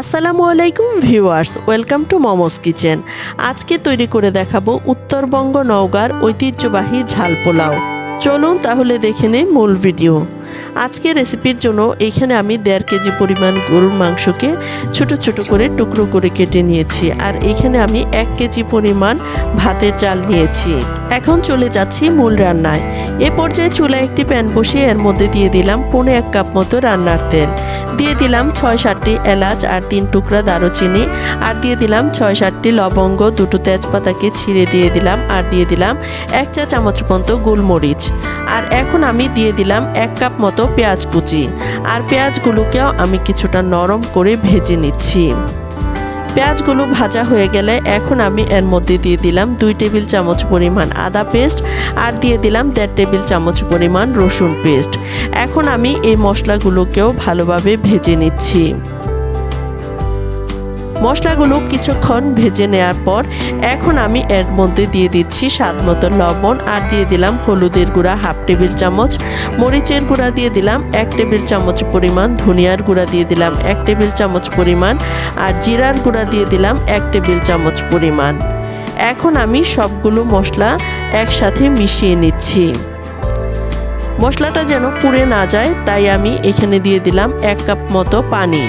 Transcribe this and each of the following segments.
আসসালামু আলাইকুম viewers, welcome to Momos kitchen. আজকে তৈরি করে দেখাবো উত্তরবঙ্গ নওগাঁর ঐতিহ্যবাহী ঝাল পোলাও। চলুন তাহলে দেখে নেই মূল ভিডিও। আজকে রেসিপির জন্য এখানে আমি দেড় কেজি পরিমাণ গরুর মাংসকে ছোট ছোট করে টুকরো করে কেটে নিয়েছি। আর এখানে আমি এক কেজি পরিমাণ ভাতের চাল নিয়েছি। এখন চলে যাচ্ছি মূল রান্নায়। এ পর্যায়ে চুলায় একটি প্যান বসিয়ে এর মধ্যে দিয়ে দিলাম পৌনে এক কাপ মতো রান্নার তেল। দিয়ে দিলাম ছয় সাতটি এলাচ আর তিন টুকরা দারুচিনি। আর দিয়ে দিলাম ছয় সাতটি লবঙ্গ, দুটো তেজপাতাকে ছিঁড়ে দিয়ে দিলাম। আর দিয়ে দিলাম এক চা চামচ মতো গোলমরিচ। আর এখন আমি দিয়ে দিলাম এক কাপ মতো পেঁয়াজ কুচি। আর পেঁয়াজগুলোকেও আমি কিছুটা নরম করে ভেজে নিচ্ছি। পেঁয়াজগুলো ভাজা হয়ে গেলে এখন আমি এর মধ্যে দিয়ে দিলাম দুই টেবিল চামচ পরিমাণ আদা পেস্ট আর দিয়ে দিলাম দেড় টেবিল চামচ পরিমাণ রসুন পেস্ট। এখন আমি এই মশলাগুলোকেও ভালোভাবে ভেজে নিচ্ছি। মশলাগুলো কিছুক্ষণ ভেজে নেওয়ার পর এখন আমি এর মধ্যে দিয়ে দিচ্ছি স্বাদ মতো লবণ আর দিয়ে দিলাম হলুদের গুঁড়া হাফ টেবিল চামচ, মরিচের গুঁড়া দিয়ে দিলাম এক টেবিল চামচ পরিমাণ, ধনিয়ার গুঁড়া দিয়ে দিলাম এক টেবিল চামচ পরিমাণ আর জিরার গুঁড়া দিয়ে দিলাম এক টেবিল চামচ পরিমাণ। এখন আমি সবগুলো মশলা একসাথে মিশিয়ে নিচ্ছি। মশলাটা যেন পুড়ে না যায়, তাই আমি এখানে দিয়ে দিলাম এক কাপ মতো পানি।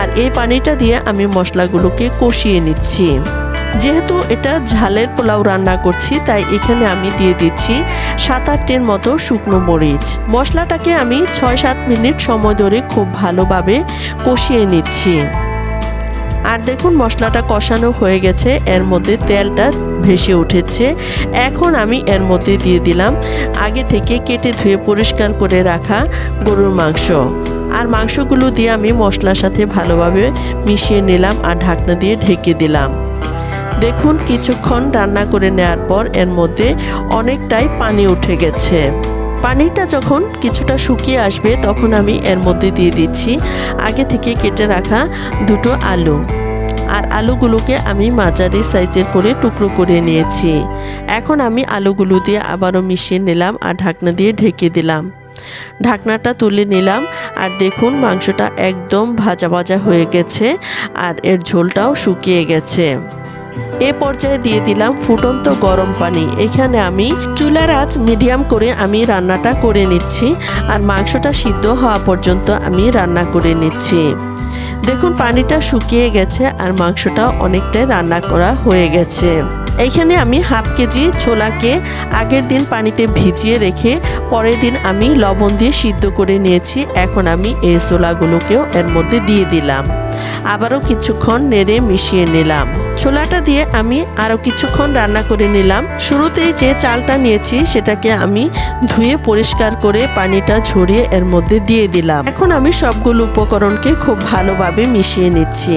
আর এই পানিটা দিয়ে আমি মশলাগুলোকে কষিয়ে নিচ্ছি। যেহেতু এটা ঝালের পোলাও রান্না করছি, তাই এখানে আমি দিয়ে দিচ্ছি সাত আটটির মতো শুকনো মরিচ। মশলাটাকে আমি ছয় সাত মিনিট সময় ধরে খুব ভালোভাবে কষিয়ে নিচ্ছি। আর দেখুন, মশলাটা কষানো হয়ে গেছে। এর মধ্যে তেলটা ভেসে উঠেছে। এখন আমি এর মধ্যে দিয়ে দিলাম আগে থেকে কেটে ধুয়ে পরিষ্কার করে রাখা গরুর মাংস। আর মাংসগুলো দিয়ে আমি মশলার সাথে ভালোভাবে মিশিয়ে নিলাম আর ঢাকনা দিয়ে ঢেকে দিলাম। দেখুন, কিছুক্ষণ রান্না করে নেওয়ার পর এর মধ্যে অনেকটাই পানি উঠে গেছে। পানিটা যখন কিছুটা শুকিয়ে আসবে, তখন আমি এর মধ্যে দিয়ে দিচ্ছি আগে থেকে কেটে রাখা দুটো আলু। আলুগুলোকে আমি মাঝারি সাইজের করে টুকরো করে নিয়েছি। এখন আমি আলুগুলো দিয়ে আবারও মিশিয়ে নিলাম আর ঢাকনা দিয়ে ঢেকে দিলাম। ঢাকনাটা তুলে নিলাম আর দেখুন মাংসটা একদম ভাজা ভাজা হয়ে গেছে আর এর ঝোলটাও শুকিয়ে গেছে। এ পর্যায়ে দিয়ে দিলাম ফুটন্ত গরম পানি। এখানে আমি চুলার আঁচ মিডিয়াম করে আমি রান্নাটা করে নিচ্ছি আর মাংসটা সিদ্ধ হওয়া পর্যন্ত আমি রান্না করে নিচ্ছি। দেখুন, পানিটা শুকিয়ে গেছে আর মাংসটা অনেকটাই রান্না করা হয়ে গেছে। এখানে আমি হাফ কেজি ছোলাকে আগের দিন পানিতে ভিজিয়ে রেখে পরের দিন আমি লবণ দিয়ে সিদ্ধ করে নিয়েছি। এখন আমি এই ছোলাগুলোকেও এর মধ্যে দিয়ে দিলাম। আবারও কিছুক্ষণ নেড়ে মিশিয়ে নিলাম। ছোলাটা দিয়ে আমি আরও কিছুক্ষণ রান্না করে নিলাম। শুরুতেই যে চালটা নিয়েছি, সেটাকে আমি ধুয়ে পরিষ্কার করে পানিটা ঝরিয়ে এর মধ্যে দিয়ে দিলাম। এখন আমি সবগুলো উপকরণকে খুব ভালোভাবে মিশিয়ে নিচ্ছি।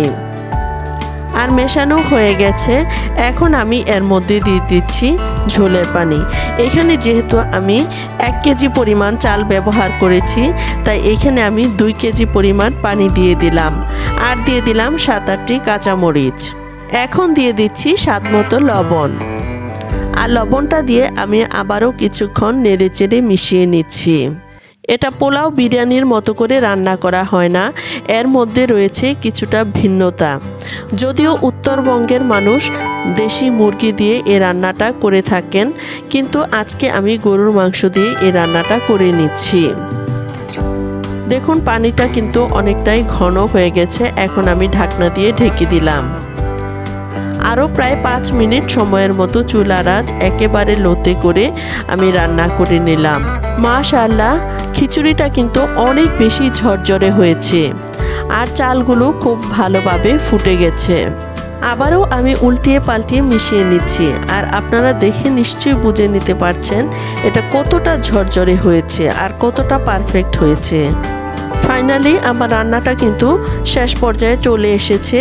আর মেশানো হয়ে গেছে। এখন আমি এর মধ্যে দিয়ে দিচ্ছি ঝোলের পানি। এখানে যেহেতু আমি এক কেজি পরিমাণ চাল ব্যবহার করেছি, তাই এখানে আমি দুই কেজি পরিমাণ পানি দিয়ে দিলাম। আর দিয়ে দিলাম সাত আটটি কাঁচামরিচ। এখন দিয়ে দিচ্ছি স্বাদ মতো লবণ। আর লবণটা দিয়ে আমি আবারও কিছুক্ষণ নেড়ে চেড়ে মিশিয়ে নিচ্ছি। এটা পোলাও বিরিয়ানির মতো করে রান্না করা হয় না, এর মধ্যে রয়েছে কিছুটা ভিন্নতা। যদিও উত্তরবঙ্গের মানুষ দেশি মুরগি দিয়ে এ রান্নাটা করে থাকেন, কিন্তু আজকে আমি গরুর মাংস দিয়ে এ রান্নাটা করে নিচ্ছি। দেখুন, পানিটা কিন্তু অনেকটাই ঘন হয়ে গেছে, এখন আমি ঢাকনা দিয়ে ঢেকে দিলাম। আরও প্রায় পাঁচ মিনিট সময়ের মতো চুলার আঁচ একেবারে লোতে করে আমি রান্না করে নিলাম। মাশাল্লাহ খিচুড়িটা কিন্তু অনেক বেশি ঝরঝরে হয়েছে আর চালগুলো খুব ভালোভাবে ফুটে গেছে। আবারও আমি উল্টিয়ে পাল্টিয়ে মিশিয়ে নিচ্ছি আর আপনারা দেখে নিশ্চয়ই বুঝে নিতে পারছেন এটা কতটা ঝরঝরে হয়েছে আর কতটা পারফেক্ট হয়েছে। ফাইনালি আমার রান্নাটা কিন্তু শেষ পর্যায়ে চলে এসেছে।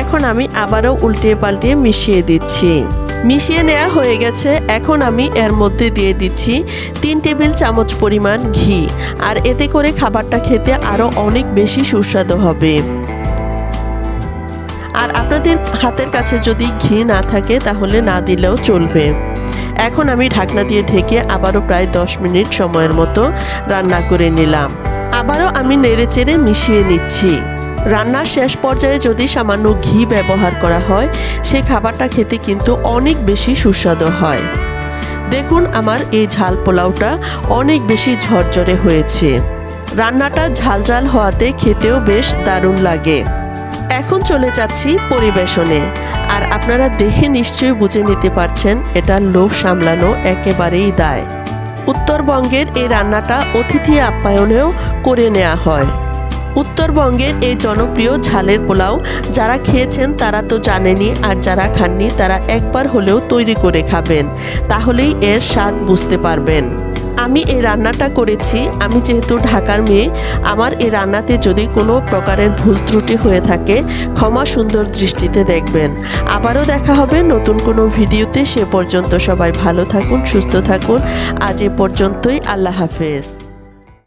এখন আমি আবারও উল্টিয়ে পাল্টিয়ে মিশিয়ে দিচ্ছি। মিশিয়ে নেওয়া হয়ে গেছে। এখন আমি এর মধ্যে দিয়ে দিচ্ছি তিন টেবিল চামচ পরিমাণ ঘি। আর এতে করে খাবারটা খেতে আরও অনেক বেশি সুস্বাদু হবে। আর আপনাদের হাতের কাছে যদি ঘি না থাকে, তাহলে না দিলেও চলবে। এখন আমি ঢাকনা দিয়ে ঢেকে আবারও প্রায় দশ মিনিট সময়ের মতো রান্না করে নিলাম। আবারও আমি নেড়ে চেড়ে মিশিয়ে নিচ্ছি। রান্নার শেষ পর্যায়ে যদি সামান্য ঘি ব্যবহার করা হয় সেই খাবারটা খেতে কিন্তু অনেক বেশি সুস্বাদু হয়। দেখুন আমার এই ঝাল পোলাওটা অনেক বেশি ঝরঝরে হয়েছে। রান্নাটা ঝাল ঝাল হওয়াতে খেতেও বেশ দারুণ লাগে। এখন চলে যাচ্ছি পরিবেশনে। আর আপনারা দেখে নিশ্চয়ই বুঝে নিতে পারছেন, এটা লোভ সামলানো একেবারেই দায়। উত্তরবঙ্গের এই রান্নাটা অতিথি আপ্যায়নেও করে নেওয়া হয়। উত্তরবঙ্গের এই জনপ্রিয় ঝালের পোলাও যারা খেয়েছেন তারা তো জানেনি আর যারা খাননি তারা একবার হলেও তৈরি করে খাবেন, তাহলেই এর স্বাদ বুঝতে পারবেন। আমি এই রান্নাটা করেছি। আমি যেহেতু ঢাকার মেয়ে, আমার এই রান্নাতে যদি কোনো প্রকারের ভুল ত্রুটি হয়ে থাকে, ক্ষমা সুন্দর দৃষ্টিতে দেখবেন। আবারও দেখা হবে নতুন কোনো ভিডিওতে। সে পর্যন্ত সবাই ভালো থাকুন, সুস্থ থাকুন। আজ এ পর্যন্তই। আল্লাহ হাফেজ।